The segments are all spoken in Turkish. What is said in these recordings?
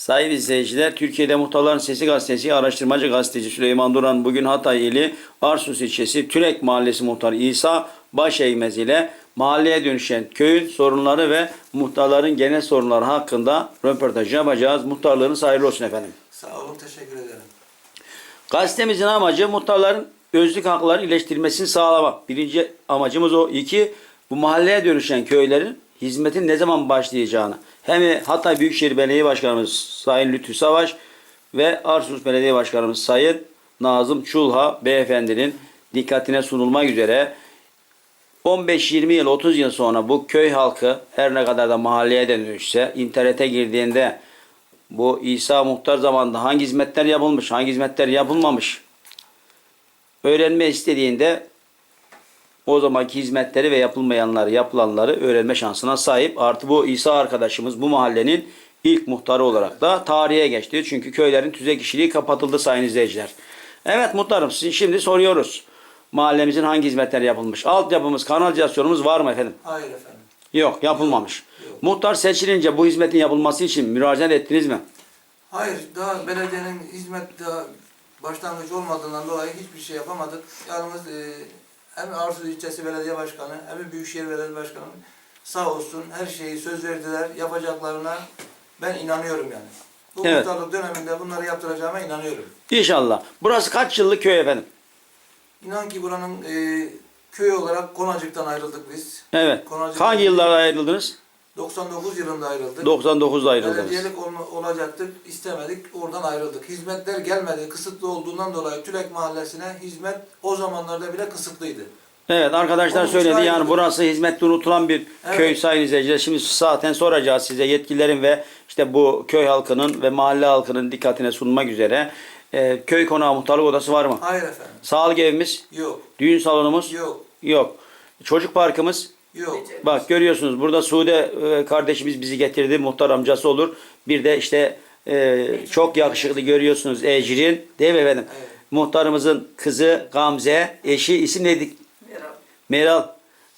Sayın izleyiciler, Türkiye'de Muhtarların Sesi Gazetesi araştırmacı gazeteci Süleyman Duran bugün Hatay ili Arsus ilçesi Türek Mahallesi muhtarı İsa Başeymez ile mahalleye dönüşen köyün sorunları ve muhtarların genel sorunları hakkında röportaj yapacağız. Muhtarlığınız hayırlı olsun efendim. Sağ olun, teşekkür ederim. Gazetemizin amacı muhtarların özlük haklarını iyileştirmesini sağlamak. Birinci amacımız o. İki, bu mahalleye dönüşen köylerin hizmetin ne zaman başlayacağını. Hem Hatay Büyükşehir Belediye Başkanımız Sayın Lütfü Savaş ve Arsus Belediye Başkanımız Sayın Nazım Çulha Beyefendinin dikkatine sunulmak üzere 15-20 yıl 30 yıl sonra bu köy halkı her ne kadar da mahalleye dönüşse internete girdiğinde bu İsa Muhtar zamanında hangi hizmetler yapılmış, hangi hizmetler yapılmamış öğrenme istediğinde o zamanki hizmetleri ve yapılmayanları, yapılanları öğrenme şansına sahip. Artı bu İsa arkadaşımız bu mahallenin ilk muhtarı olarak da tarihe geçti. Çünkü köylerin tüze kişiliği kapatıldı sayın izleyiciler. Evet muhtarım sizin şimdi soruyoruz. Mahallemizin hangi hizmetler yapılmış? Altyapımız, kanalizasyonumuz var mı efendim? Hayır efendim. Yok, yapılmamış. Yok. Muhtar seçilince bu hizmetin yapılması için müracaat ettiniz mi? Hayır, daha belediyenin hizmet daha başlangıç olmadığından dolayı hiçbir şey yapamadık. Yalnız e, hem Arsus İlçesi Belediye Başkanı hem Büyükşehir Belediye Başkanı sağ olsun her şeyi söz verdiler. Yapacaklarına ben inanıyorum yani. Bu Evet. muhtarlık döneminde bunları yaptıracağıma inanıyorum. İnşallah. Burası kaç yıllık köy efendim? İnan ki buranın e, köy olarak Konacık'tan ayrıldık biz. Evet. Konacık- Hangi yıllarda ayrıldınız? 99 yılında ayrıldık. 99'da ayrıldınız. Belediyelik olma, olacaktık, istemedik, oradan ayrıldık. Hizmetler gelmedi, kısıtlı olduğundan dolayı Tülek Mahallesi'ne hizmet o zamanlarda bile kısıtlıydı. Evet arkadaşlar Olmuş söyledi yani burası hizmette unutulan bir Evet. köy sayın izleyiciler. Şimdi zaten soracağız size yetkililerin ve işte bu köy halkının ve mahalle halkının dikkatine sunmak üzere. Ee, köy konağı muhtarlık odası var mı? Hayır efendim, Sağlık evimiz, yok, düğün salonumuz yok, yok. Çocuk parkımız yok. Bak görüyorsunuz burada Sude e, kardeşimiz bizi getirdi. Muhtar amcası olur. Bir de işte e, çok yakışıklı görüyorsunuz Ecrin. Değil mi efendim? Evet. Muhtarımızın kızı Gamze. Eşi isim neydi? Meral.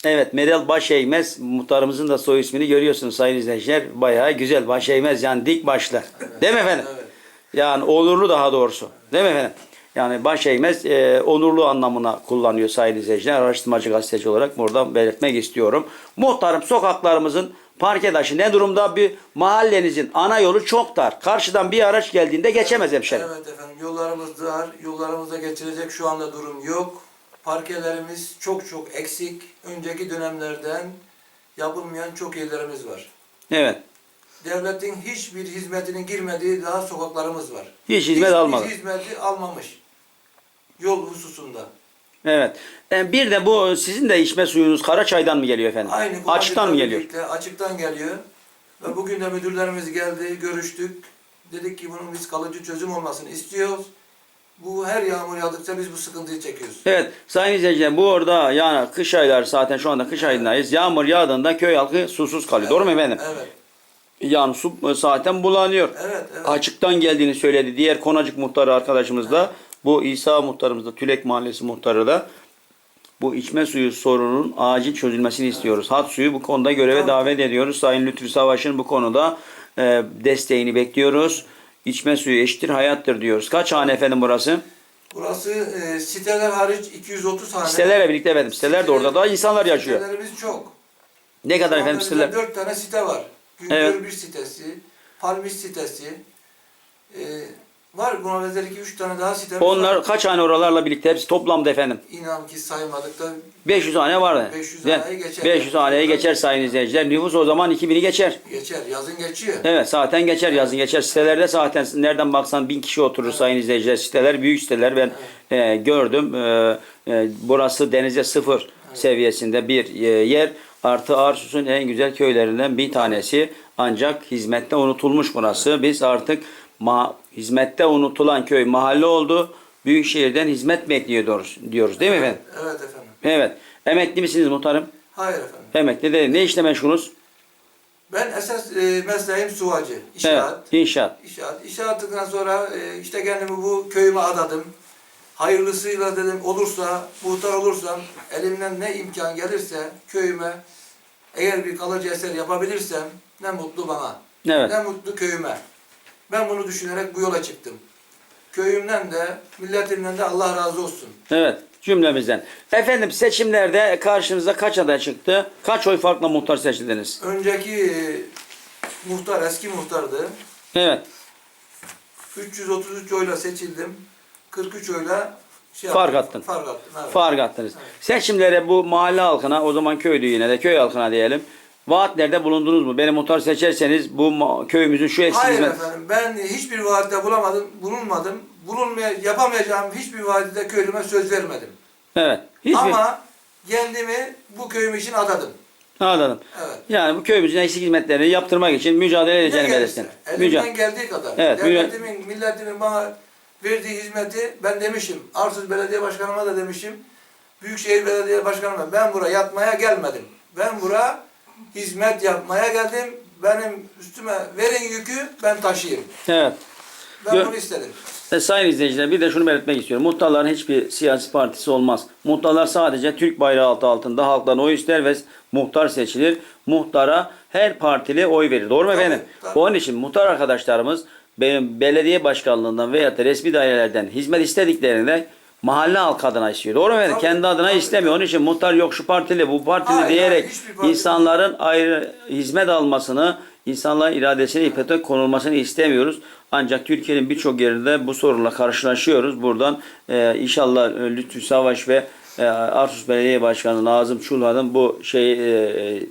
Evet Meral Başeymez. Muhtarımızın da soy ismini görüyorsunuz sayın izleyiciler. Bayağı güzel. Başeymez yani dik başlı. Değil mi efendim? Evet. Yani onurlu daha doğrusu. Değil mi efendim? Yani başeymez e, onurlu anlamına kullanıyor sayın izleyiciler. Araştırmacı gazeteci olarak buradan belirtmek istiyorum. Muhtarım sokaklarımızın parke taşı ne durumda? Bir mahallenizin ana yolu çok dar. Karşıdan bir araç geldiğinde geçemez hemşerim. Evet efendim, yollarımız dar, yollarımızda geçirecek şu anda durum yok. Parkelerimiz çok çok eksik. Önceki dönemlerden yapılmayan çok yerlerimiz var. Evet. Devletin hiçbir hizmetinin girmediği daha sokaklarımız var. Hiç hizmet Hiçbir almadı. hizmeti almamış. Yol hususunda. Evet. E, bir de bu sizin de içme suyunuz Karaçay'dan mı geliyor efendim? Aynı Açıktan mı geliyor? birlikte Açıktan geliyor. Ve bugün de müdürlerimiz geldi, görüştük. Dedik ki bunun biz kalıcı çözüm olmasını istiyoruz. Bu her yağmur yağdıkça biz bu sıkıntıyı çekiyoruz. Evet sayın izleyiciler bu orada yani kış ayları zaten şu anda kış ayındayız. Yağmur yağdığında köy halkı susuz kalıyor. Doğru mu efendim? Evet. Yani su zaten bulanıyor. Evet, evet. Açıktan geldiğini söyledi. Diğer Konacık muhtarı arkadaşımız da bu İsa muhtarımız da Tülek Mahallesi muhtarı da bu içme suyu sorununun acil çözülmesini istiyoruz. Hat suyu bu konuda göreve davet ediyoruz. Sayın Lütfü Savaş'ın bu konuda e, desteğini bekliyoruz. İçme suyu eşittir hayattır diyoruz. Kaç hane efendim burası? Burası e, siteler hariç 230 hane. Sitelerle birlikte efendim. Siteler de orada da insanlar yaşıyor. Sitelerimiz çok. Ne kadar efendim siteler? Dört tane site var. Güngör Evet. bir sitesi, Palmis sitesi. E, var buna benzer iki üç tane daha sitemiz Onlar var. kaç hane oralarla birlikte hepsi toplamda efendim? İnan ki saymadık da 500 hane vardı. 500 Yani haneye geçer. 500 haneye geçer sayın izleyiciler. Nüfus o zaman 2000'i geçer. geçer. Yazın geçiyor. Evet zaten geçer yazın geçer. Sitelerde zaten nereden baksan 1000 kişi oturur sayın izleyiciler. Siteler büyük siteler ben e, gördüm. E, e, burası denize sıfır seviyesinde bir e, yer. Artı Arsus'un en güzel köylerinden bir tanesi. Ancak hizmette unutulmuş burası. Biz artık ma hizmette unutulan köy mahalle oldu. Büyükşehir'den hizmet bekliyoruz diyoruz değil mi efendim? Evet efendim. Evet. Emekli misiniz muhtarım? Hayır efendim. Emekli değil. Ne işle meşgulünüz? Ben esas e, mesleğim suvacı. Evet. İnşaat. İnşaat. İnşaat. İnşaatından sonra e, işte kendimi bu köyüme adadım. Hayırlısıyla dedim olursa, muhtar olursam elimden ne imkan gelirse köyüme eğer bir kalıcı eser yapabilirsem ne mutlu bana. Evet. Ne mutlu köyüme. Ben bunu düşünerek bu yola çıktım. Köyümden de, milletimden de Allah razı olsun. Evet cümlemizden. Efendim seçimlerde karşınıza kaç aday çıktı? Kaç oy farkla muhtar seçildiniz? Önceki e, muhtar, eski muhtardı. Evet. 333 oyla seçildim. 43 oyla şey Fark attın. Fark attım. Evet. Fark attınız. Evet. Seçimlere bu mahalle halkına o zaman köydü yine de köy halkına diyelim. Vaatlerde bulundunuz mu? Beni muhtar seçerseniz bu köyümüzün şu eksik Hayır hizmet... efendim ben hiçbir vaatte bulamadım, bulunmadım. Bulunmaya, yapamayacağım hiçbir vaatte köylüme söz vermedim. Evet. Hiçbir... Ama kendimi bu köyüm için adadım. Anladım. Evet. Yani bu köyümüzün eksik hizmetlerini yaptırmak için mücadele edeceğini belirtin. Elimden Müca- geldiği kadar. Evet, Devletimin, milletimin bana verdiği hizmeti ben demişim. Arsuz Belediye Başkanıma da demişim. Büyükşehir Belediye Başkanıma ben buraya yatmaya gelmedim. Ben buraya hizmet yapmaya geldim. Benim üstüme verin yükü ben taşıyayım. Evet. Ben Gö- bunu istedim. Ve sayın izleyiciler bir de şunu belirtmek istiyorum. Muhtarların hiçbir siyasi partisi olmaz. Muhtarlar sadece Türk bayrağı altı altında halktan oy ister ve muhtar seçilir. Muhtara her partili oy verir. Doğru mu Tabii, efendim? tabii. Onun için muhtar arkadaşlarımız benim belediye başkanlığından veya da resmi dairelerden hizmet istediklerinde mahalle halkı adına istiyor. Doğru mu efendim? Tabii, Kendi adına tabii, istemiyor. Onun için muhtar yok şu partili bu partili Hayır, diyerek hiçbir parti- insanların ayrı hizmet almasını insanların iradesine ipotek konulmasını istemiyoruz. Ancak Türkiye'nin birçok yerinde bu sorunla karşılaşıyoruz. Buradan e, inşallah e, Lütfü Savaş ve e, Arsus Belediye Başkanı Nazım Çulhan'ın bu şey e,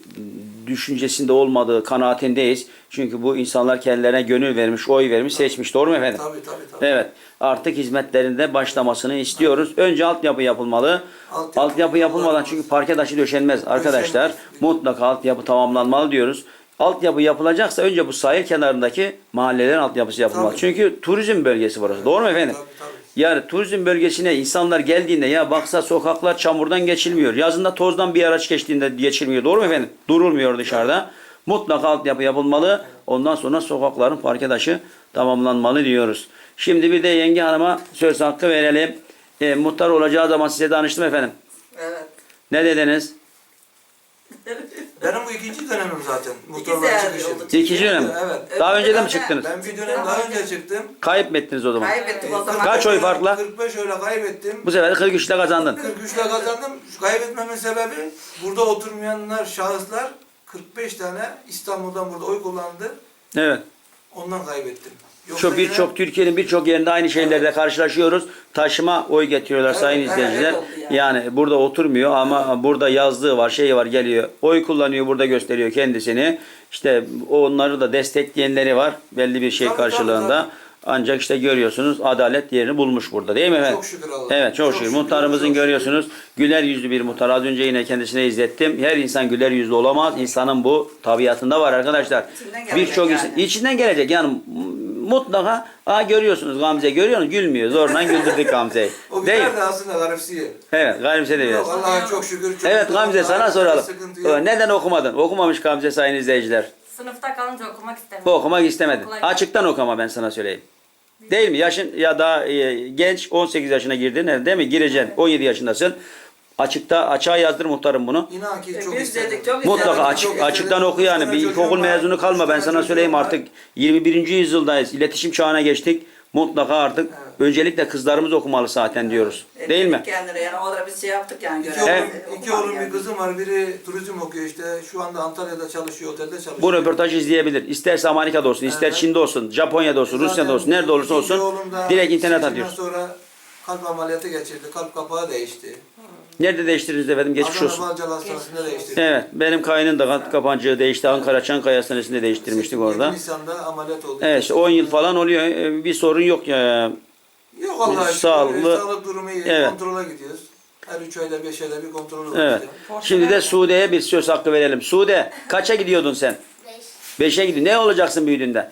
düşüncesinde olmadığı kanaatindeyiz. Çünkü bu insanlar kendilerine gönül vermiş, oy vermiş, seçmiş. Doğru mu efendim? Tabii tabii tabii. Evet. Artık hizmetlerinde başlamasını istiyoruz. Önce altyapı yapılmalı. Altyapı Altyapı yapılmadan çünkü parke taşı döşenmez arkadaşlar. Döşenmez. Mutlaka altyapı tamamlanmalı diyoruz. Altyapı yapılacaksa önce bu sahil kenarındaki mahallelerin altyapısı yapılmalı. Tabii. Çünkü turizm bölgesi burası. Doğru mu efendim? Tabii tabii. Yani turizm bölgesine insanlar geldiğinde ya baksa sokaklar çamurdan geçilmiyor. Yazında tozdan bir araç geçtiğinde geçilmiyor. Doğru mu efendim? Durulmuyor dışarıda. Mutlaka altyapı yapılmalı. Ondan sonra sokakların parke taşı tamamlanmalı diyoruz. Şimdi bir de yenge hanıma söz hakkı verelim. E, muhtar olacağı zaman size danıştım efendim. Evet. Ne dediniz? Benim bu ikinci dönemim zaten. Muhtarlığa sefer çıkışım. oldu. İkinci dönem. Evet. Daha önce de mi çıktınız? Ben bir dönem daha önce çıktım. Kayıp mı ettiniz o zaman? Kaybettim o zaman. Kaç oy farkla? 45 oyla kaybettim. Bu sefer de 43 ile kazandın. 43 ile kazandım. Şu kaybetmemin sebebi burada oturmayanlar, şahıslar 45 tane İstanbul'dan burada oy kullandı. Evet. Ondan kaybettim. Yoksa Çok birçok Türkiye'nin birçok yerinde aynı şeylerle karşılaşıyoruz. Taşıma oy getiriyorlar Evet, sayın evet, izleyiciler. evet yani. Yani burada oturmuyor ama burada yazdığı var, şeyi var, geliyor. Oy kullanıyor, burada gösteriyor kendisini. İşte onları da destekleyenleri var belli bir şey Tabii, karşılığında. tabii, Ancak işte görüyorsunuz adalet yerini bulmuş burada değil mi efendim? Çok şükür Allah'a. Evet çok, Çok şükür. şükür, Muhtarımızın çok şükür. görüyorsunuz güler yüzlü bir muhtar. Az önce yine kendisine izlettim. Her insan güler yüzlü olamaz. İnsanın bu tabiatında var arkadaşlar. İçinden gelecek Birçok yani. içinden gelecek yani mutlaka aa görüyorsunuz Gamze görüyor musun? Gülmüyor. Zorla güldürdük Gamze'yi. O Değil. günler de aslında garipsiyor. Evet Gamze de biraz. Allah'a çok şükür. çok Evet. Gamze sana soralım. yok. Neden okumadın? Okumamış Gamze sayın izleyiciler. Sınıfta kalınca okumak istemedim. Okumak istemedin. Okula- Açıktan okuma ben sana söyleyeyim. Değil mi? Yaşın ya daha e, genç 18 yaşına girdin e, değil mi? Gireceksin. 17 yaşındasın. Açıkta açığa yazdır muhtarım bunu. İnan ki E, çok biz istedim. dedik, çok Mutlaka açık, Çok açıktan oku yani. Bir ilkokul çocuğum var. mezunu kalma. Üç Ben tane sana çocuğum söyleyeyim var. artık 21. yüzyıldayız. İletişim çağına geçtik. Mutlaka artık Evet. Öncelikle kızlarımız okumalı zaten diyoruz. E, Değil mi? Kendine yani o da biz şey yaptık yani. İki oğlum, Evet. iki oğlum bir kızım var. Biri turizm okuyor işte. Şu anda Antalya'da çalışıyor, otelde çalışıyor. Bu röportajı izleyebilir. İsterse Amerika'da olsun, ister Evet. Çin'de olsun, Japonya'da olsun, Zaten Rusya'da olsun, nerede olursa ikinci olsun oğlum da direkt internet seçimden atıyoruz. sonra kalp ameliyatı geçirdi. Kalp kapağı değişti. Nerede değiştiririz efendim? Geçmiş Adana olsun. Balcalı Hastanesi'nde değiştirdi. Evet, benim kayının da kalp kapancığı değişti. Ankara Çankaya Hastanesi'nde değiştirmiştik orada. 7 Nisan'da ameliyat oldu. Evet, işte 10 yıl falan oluyor. Ee, Bir sorun yok ya. Yok Allah'a şükür. Sağlıklı- Sağlık durumu iyi. Evet. Kontrola gidiyoruz. Her 3 ayda 5 ayda bir kontrol oluyor. Evet. Şimdi de Sude'ye bir söz hakkı verelim. Sude, kaça gidiyordun sen? 5'e gidiyor. Ne olacaksın büyüdüğünde?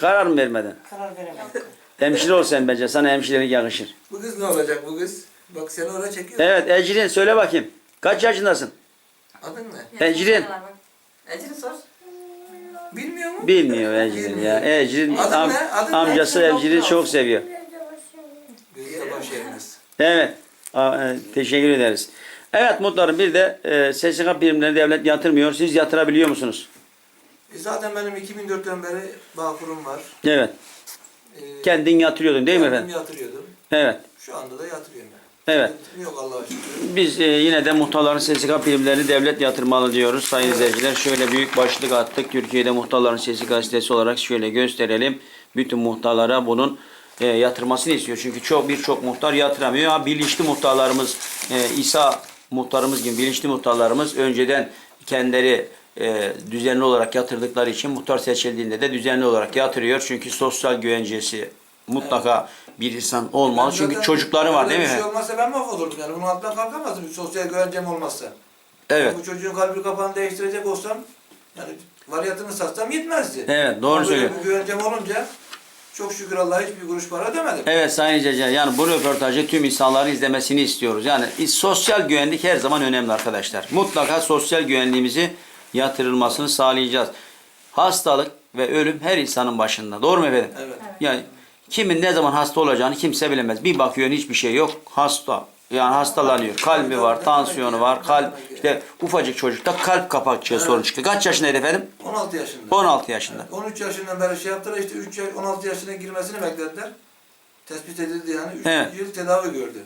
Karar mı vermedin? Karar veremedim. Hemşire ol sen bence. Sana hemşirelik yakışır. Bu kız ne olacak bu kız? Bak seni oraya çekiyor. Evet, Ecrin söyle bakayım. Kaç yaşındasın? Adın ne? Ecrin. Ecrin sor. Bilmiyor mu? Bilmiyor Ecrin ya. Ecrin am- ne? Adın ne? amcası Ecrin doktor. çok seviyor. Gözde baş eğmez. Evet. E, teşekkür ederiz. Evet muhtarım bir de e, SSK primleri devlet yatırmıyor. Siz yatırabiliyor musunuz? E, zaten benim 2004'ten beri Bağkur'um var. Evet. E, Kendin yatırıyordun değil mi kendim efendim? yatırıyordum. Evet. Şu anda da yatırıyorum. Evet. Sıkıntım Yok Allah'a şükür. Biz e, yine de muhtarların SSK primlerini devlet yatırmalı diyoruz sayın izleyiciler. Şöyle büyük başlık attık. Türkiye'de muhtarların sesi gazetesi olarak şöyle gösterelim. Bütün muhtarlara bunun e, yatırmasını istiyor. Çünkü çok birçok muhtar yatıramıyor. Ha, bilinçli muhtarlarımız e, İsa muhtarımız gibi bilinçli muhtarlarımız önceden kendileri e, düzenli olarak yatırdıkları için muhtar seçildiğinde de düzenli olarak yatırıyor. Çünkü sosyal güvencesi mutlaka bir insan olmalı. Ben Çünkü zaten çocukları var değil mi? Bir şey olmazsa ben mahvolurdum yani. Bunun altından kalkamazdım bir sosyal güvencem olmazsa. Evet. Bu çocuğun kalbi kapağını değiştirecek olsam yani varyatını satsam yetmezdi. Evet, doğru Ama böyle söylüyor. Bir güvencem olunca çok şükür Allah'a hiçbir kuruş para ödemedim. Evet Sayın İzleyiciler yani bu röportajı tüm insanların izlemesini istiyoruz. Yani sosyal güvenlik her zaman önemli arkadaşlar. Mutlaka sosyal güvenliğimizi yatırılmasını sağlayacağız. Hastalık ve ölüm her insanın başında. Doğru mu efendim? Evet. Yani kimin ne zaman hasta olacağını kimse bilemez. Bir bakıyorsun hiçbir şey yok. Hasta. Yani hastalanıyor. Kalbi var, tansiyonu var. Kalp işte ufacık çocukta kalp kapakçığı sorun çıktı. Kaç yaşındaydı efendim? 16 yaşında. 16 yaşında. 13 yaşından beri şey yaptılar işte 3 yaş, 16 yaşına girmesini beklediler. Tespit edildi yani 3 Evet. yıl tedavi gördü.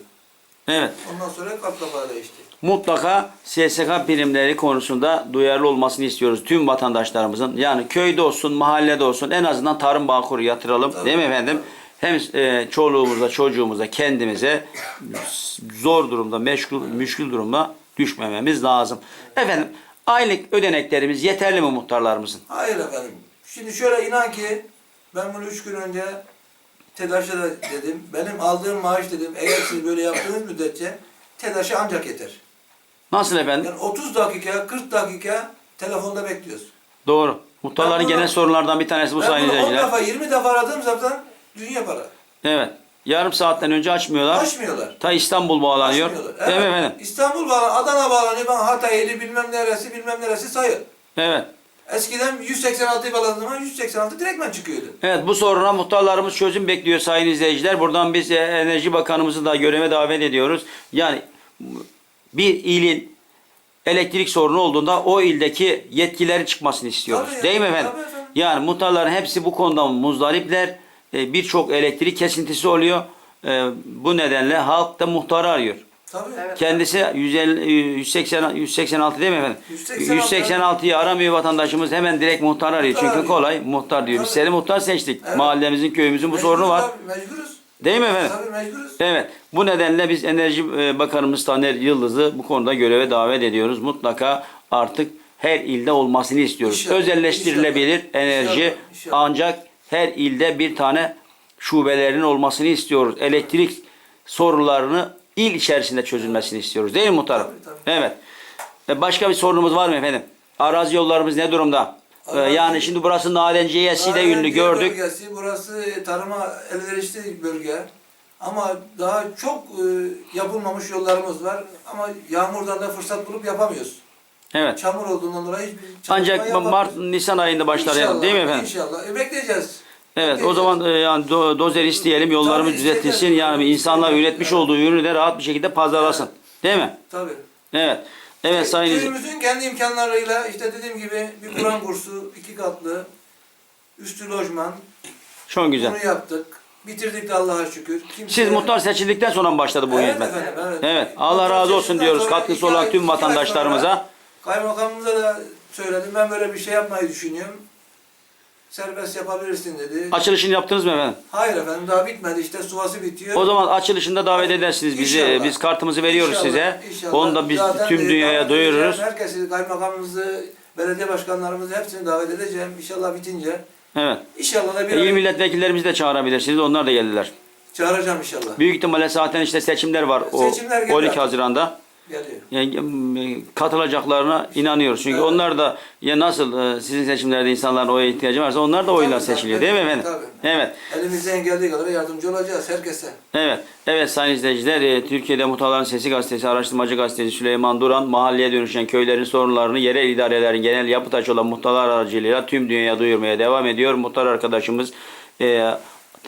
Evet. Ondan sonra kapağı değişti. mutlaka SSK primleri konusunda duyarlı olmasını istiyoruz tüm vatandaşlarımızın. Yani köyde olsun, mahallede olsun en azından tarım bağkuru yatıralım. Tabii. Değil mi efendim? Hem e, çoluğumuza, çocuğumuza, kendimize zor durumda, meşgul, müşkül durumda düşmememiz lazım. Efendim aylık ödeneklerimiz yeterli mi muhtarlarımızın? Hayır efendim. Şimdi şöyle inan ki ben bunu 3 gün önce TEDAŞ'a da dedim. Benim aldığım maaş dedim eğer siz böyle yaptığınız müddetçe TEDAŞ'a ancak yeter. Nasıl efendim? Yani 30 dakika, 40 dakika telefonda bekliyoruz. Doğru. Muhtarların Ben bunu- genel sorunlardan bir tanesi bu ben sayın bunu 10 izleyiciler. defa, 20 defa aradığım zaman dünya para. Evet. Yarım saatten önce açmıyorlar. Açmıyorlar. Ta İstanbul bağlanıyor. Açmıyorlar. Değil mi Evet. efendim? İstanbul bağlanıyor, Adana bağlanıyor. Ben Hatay'lı bilmem neresi bilmem neresi sayır. Evet. Eskiden 186'yı bağladığım zaman 186 direktmen çıkıyordu. Evet bu soruna muhtarlarımız çözüm bekliyor sayın izleyiciler. Buradan biz e, Enerji Bakanımızı da göreve davet ediyoruz. Yani bir ilin elektrik sorunu olduğunda o ildeki yetkilerin çıkmasını istiyoruz. Tabii Değil mi efendim? tabii efendim. Yani muhtarların hepsi bu konuda muzdaripler. E, Birçok elektrik kesintisi oluyor. E, Bu nedenle halk da muhtarı arıyor. Tabii. Evet. Kendisi 150, 180, 186 değil mi efendim? 186. 186'yı aramıyor vatandaşımız hemen direkt muhtar arıyor. Muhtar Çünkü arıyor. kolay muhtar diyor. Biz Tabii. seni muhtar seçtik. Evet. Mahallemizin, köyümüzün bu Mecburuz sorunu var. Mecburuz. Değil mi efendim? Tabii mecburuz. Evet. Bu nedenle biz Enerji e, Bakanımız Taner Yıldız'ı bu konuda göreve davet ediyoruz. Mutlaka artık her ilde olmasını istiyoruz. İnşallah, Özelleştirilebilir inşallah, enerji inşallah, inşallah. ancak her ilde bir tane şubelerin olmasını istiyoruz. Elektrik sorunlarını il içerisinde çözülmesini istiyoruz. Değil mi muhtarım? Tabii, tabii. Evet. E, Başka bir sorunumuz var mı efendim? Arazi yollarımız ne durumda? E, Arazi- Yani şimdi burası Nadenciyesi de ünlü bir gördük. Bölgesi, burası tarıma elverişli bölge. Ama daha çok e, yapılmamış yollarımız var. Ama yağmurdan da fırsat bulup yapamıyoruz. Evet. Çamur olduğundan dolayı hiçbir Ancak. Mart Nisan ayında başlar yani, değil mi efendim? İnşallah. E, bekleyeceğiz. Evet o zaman e, yani do- dozer isteyelim yollarımız Tabii, düzeltilsin isteyelim. yani insanlar üretmiş olduğu ürünü de rahat bir şekilde pazarlasın. Değil mi? Tabii. Evet. Evet sayın izle- Köyümüzün kendi imkanlarıyla işte dediğim gibi bir Kur'an kursu, iki katlı, üstü lojman. Çok güzel. Bunu yaptık. Bitirdik de Allah'a şükür. Kimse... Siz muhtar seçildikten sonra mı başladı bu Evet hizmet? efendim, evet. Evet. Allah Muhtar razı olsun seçildikten diyoruz sonra katkısı iki olan tüm vatandaşlarımıza. Kaymakamımıza da söyledim. Ben böyle bir şey yapmayı düşünüyorum. Serbest yapabilirsin dedi. Açılışını yaptınız mı efendim? Hayır efendim daha bitmedi işte suvası bitiyor. O zaman açılışında davet edersiniz bizi. İnşallah. Biz kartımızı veriyoruz İnşallah, size. inşallah. Onu da biz Zaten tüm dünyaya davet duyururuz. edeceğim. Herkesi, kaymakamımızı, belediye başkanlarımızı hepsini davet edeceğim. İnşallah bitince. Evet. İnşallah da bir İl ay milletvekillerimizi de çağırabilirsiniz. Onlar da geldiler. çağıracağım inşallah. Büyük ihtimalle zaten işte seçimler var. O Seçimler geliyor. 12 Haziran'da. Yani, m, katılacaklarına inanıyoruz. Çünkü Evet. onlar da ya nasıl e, sizin seçimlerde insanların oya ihtiyacı varsa onlar da oyla Tabii, tabii. seçiliyor değil mi efendim? Tabii. Evet. Elimizden geldiği kadar yardımcı olacağız herkese. Evet. Evet sayın izleyiciler e, Türkiye'de Muhtarların Sesi Gazetesi Araştırmacı Gazetesi Süleyman Duran mahalleye dönüşen köylerin sorunlarını yerel idarelerin genel yapı taşı olan muhtarlar aracılığıyla tüm dünyaya duyurmaya devam ediyor. Muhtar arkadaşımız e,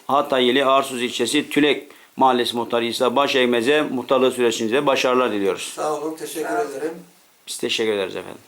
Hatayeli Arsuz ilçesi Tülek Mahallesi Muhtarı İsa Başeymez'e muhtarlığı sürecince başarılar diliyoruz. Sağ olun, teşekkür ederim. Biz teşekkür ederiz efendim.